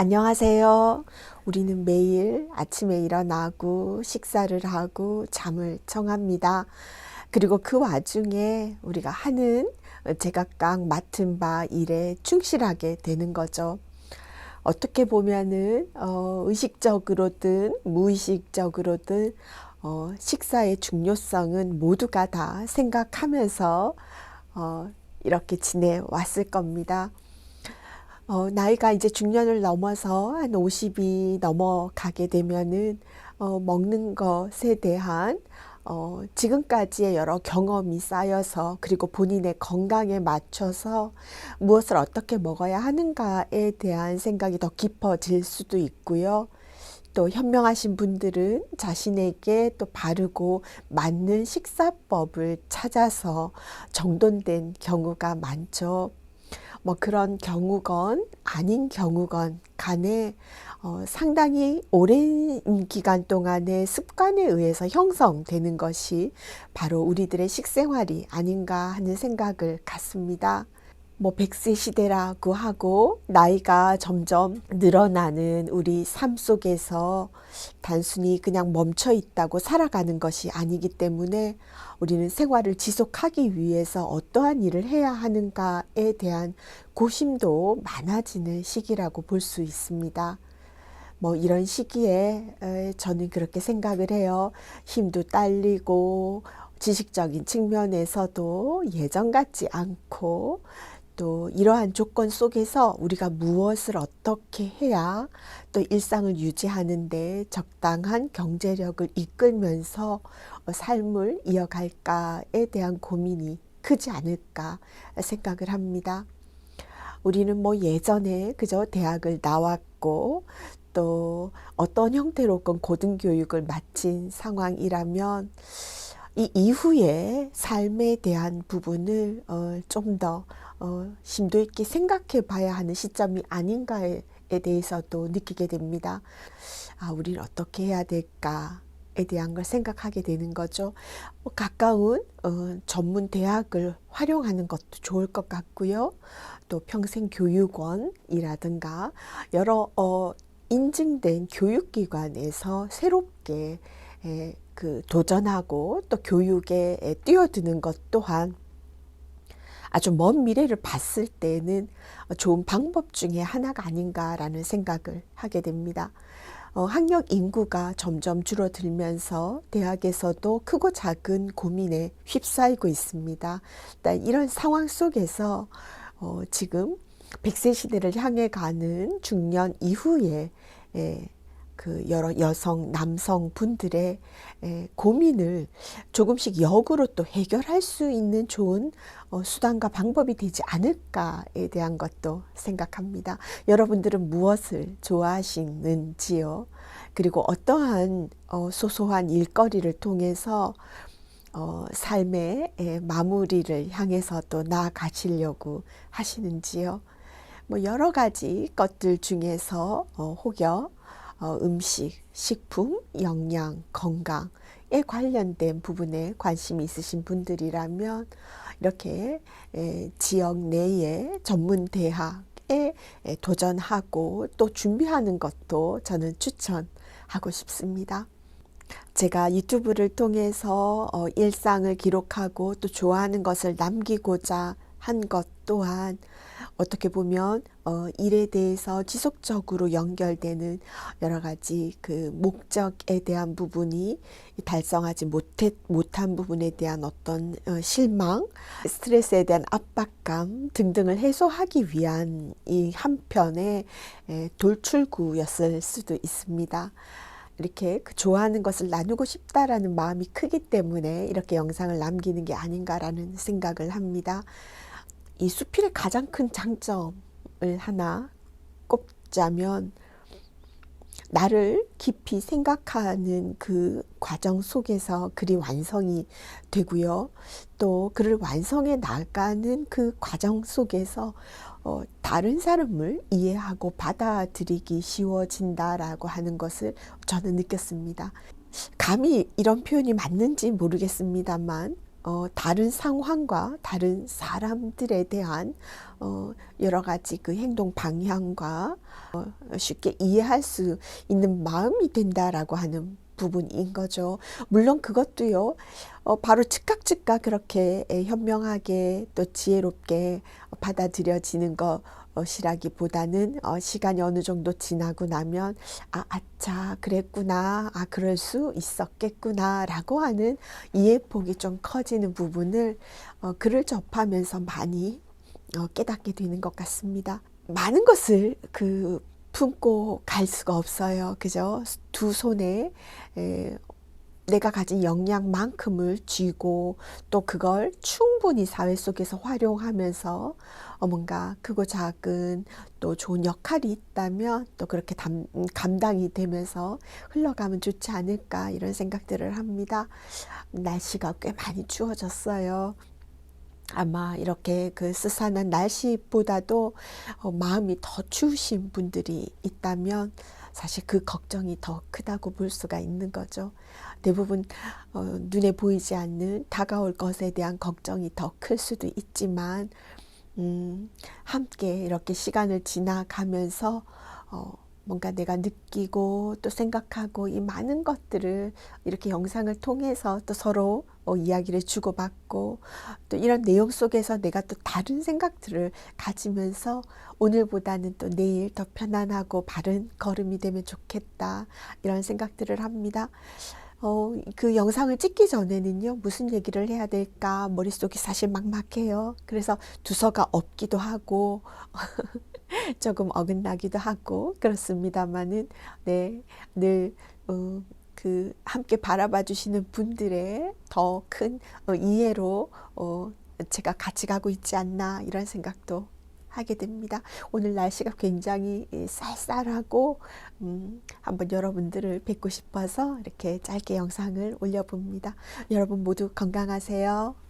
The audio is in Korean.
안녕하세요. 우리는 매일 아침에 일어나고 식사를 하고 잠을 청합니다. 그리고 그 와중에 우리가 하는 제각각 맡은 바 일에 충실하게 되는 거죠. 어떻게 보면은 어, 의식적으로든 무의식적으로든 어, 식사의 중요성은 모두가 다 생각하면서 어, 이렇게 지내왔을 겁니다. 어, 나이가 이제 중년을 넘어서 한 50이 넘어가게 되면은 어, 먹는 것에 대한 어, 지금까지의 여러 경험이 쌓여서 그리고 본인의 건강에 맞춰서 무엇을 어떻게 먹어야 하는가에 대한 생각이 더 깊어질 수도 있고요. 또 현명하신 분들은 자신에게 또 바르고 맞는 식사법을 찾아서 정돈된 경우가 많죠. 뭐 그런 경우건 아닌 경우건 간에 어, 상당히 오랜 기간 동안의 습관에 의해서 형성되는 것이 바로 우리들의 식생활이 아닌가 하는 생각을 갖습니다. 뭐 100세 시대라고 하고 나이가 점점 늘어나는 우리 삶 속에서 단순히 그냥 멈춰 있다고 살아가는 것이 아니기 때문에 우리는 생활을 지속하기 위해서 어떠한 일을 해야 하는가에 대한 고심도 많아지는 시기라고 볼 수 있습니다. 뭐 이런 시기에 저는 그렇게 생각을 해요. 힘도 딸리고 지식적인 측면에서도 예전 같지 않고 또 이러한 조건 속에서 우리가 무엇을 어떻게 해야 또 일상을 유지하는데 적당한 경제력을 이끌면서 삶을 이어갈까에 대한 고민이 크지 않을까 생각을 합니다. 우리는 뭐 예전에 그저 대학을 나왔고 또 어떤 형태로건 고등교육을 마친 상황이라면 이 이후에 삶에 대한 부분을 어, 좀더 어, 심도 있게 생각해 봐야 하는 시점이 아닌가에 대해서도 느끼게 됩니다. 아, 우리는 어떻게 해야 될까? 에 대한 걸 생각하게 되는 거죠. 뭐 가까운 어, 전문 대학을 활용하는 것도 좋을 것 같고요. 또 평생 교육원이라든가 여러 어, 인증된 교육기관에서 새롭게 에, 그 도전하고 또 교육에 뛰어드는 것 또한 아주 먼 미래를 봤을 때는 좋은 방법 중에 하나가 아닌가라는 생각을 하게 됩니다. 어, 학력 인구가 점점 줄어들면서 대학에서도 크고 작은 고민에 휩싸이고 있습니다. 이런 상황 속에서 어, 지금 100세 시대를 향해 가는 중년 이후에 에, 그 여러 여성, 남성 분들의 고민을 조금씩 역으로 또 해결할 수 있는 좋은 어, 수단과 방법이 되지 않을까에 대한 것도 생각합니다. 여러분들은 무엇을 좋아하시는지요? 그리고 어떠한 어, 소소한 일거리를 통해서 어, 삶의 마무리를 향해서 또 나아가시려고 하시는지요? 뭐 여러 가지 것들 중에서 혹여 어, 음식, 식품, 영양, 건강에 관련된 부분에 관심이 있으신 분들이라면 이렇게 지역 내에 전문 대학에 도전하고 또 준비하는 것도 저는 추천하고 싶습니다. 제가 유튜브를 통해서 어, 일상을 기록하고 또 좋아하는 것을 남기고자 한 것 또한 어떻게 보면 어, 일에 대해서 지속적으로 연결되는 여러 가지 그 목적에 대한 부분이 달성하지 못했, 못한 부분에 대한 어떤 어, 실망, 스트레스에 대한 압박감 등등을 해소하기 위한 이 한편의 에, 돌출구였을 수도 있습니다. 이렇게 그 좋아하는 것을 나누고 싶다라는 마음이 크기 때문에 이렇게 영상을 남기는 게 아닌가라는 생각을 합니다. 이 수필의 가장 큰 장점을 하나 꼽자면 나를 깊이 생각하는 그 과정 속에서 글이 완성이 되고요. 또 글을 완성해 나가는 그 과정 속에서 어, 다른 사람을 이해하고 받아들이기 쉬워진다라고 하는 것을 저는 느꼈습니다. 감히 이런 표현이 맞는지 모르겠습니다만 어, 다른 상황과 다른 사람들에 대한 어, 여러 가지 그 행동 방향과 어, 쉽게 이해할 수 있는 마음이 된다라고 하는 부분인 거죠. 물론 그것도요, 어, 바로 즉각 즉각 그렇게 에, 현명하게 또 지혜롭게 받아들여지는 것이라기보다는 어, 시간이 어느 정도 지나고 나면 아, 아차, 그랬구나, 아, 그럴 수 있었겠구나 라고 하는 이해폭이 좀 커지는 부분을 어, 글을 접하면서 많이 어, 깨닫게 되는 것 같습니다. 많은 것을 그 품고 갈 수가 없어요. 그죠? 두 손에 에, 내가 가진 역량만큼을 쥐고 또 그걸 충분히 사회 속에서 활용하면서 어, 뭔가 크고 작은 또 좋은 역할이 있다면 또 그렇게 담, 감당이 되면서 흘러가면 좋지 않을까 이런 생각들을 합니다. 날씨가 꽤 많이 추워졌어요. 아마 이렇게 그 스산한 날씨보다도 어, 마음이 더 추우신 분들이 있다면 사실 그 걱정이 더 크다고 볼 수가 있는 거죠. 대부분 어, 눈에 보이지 않는 다가올 것에 대한 걱정이 더 클 수도 있지만 음, 함께 이렇게 시간을 지나가면서 어, 뭔가 내가 느끼고 또 생각하고 이 많은 것들을 이렇게 영상을 통해서 또 서로 어, 이야기를 주고받고 또 이런 내용 속에서 내가 또 다른 생각들을 가지면서 오늘보다는 또 내일 더 편안하고 바른 걸음이 되면 좋겠다 이런 생각들을 합니다. 어, 그 영상을 찍기 전에는요, 무슨 얘기를 해야 될까, 머릿속이 사실 막막해요. 그래서 두서가 없기도 하고, 조금 어긋나기도 하고, 그렇습니다만은, 네, 늘, 어, 그, 함께 바라봐 주시는 분들의 더큰 어, 이해로, 어, 제가 같이 가고 있지 않나, 이런 생각도 하게 됩니다. 오늘 날씨가 굉장히 쌀쌀하고 음, 한번 여러분들을 뵙고 싶어서 이렇게 짧게 영상을 올려봅니다. 여러분 모두 건강하세요.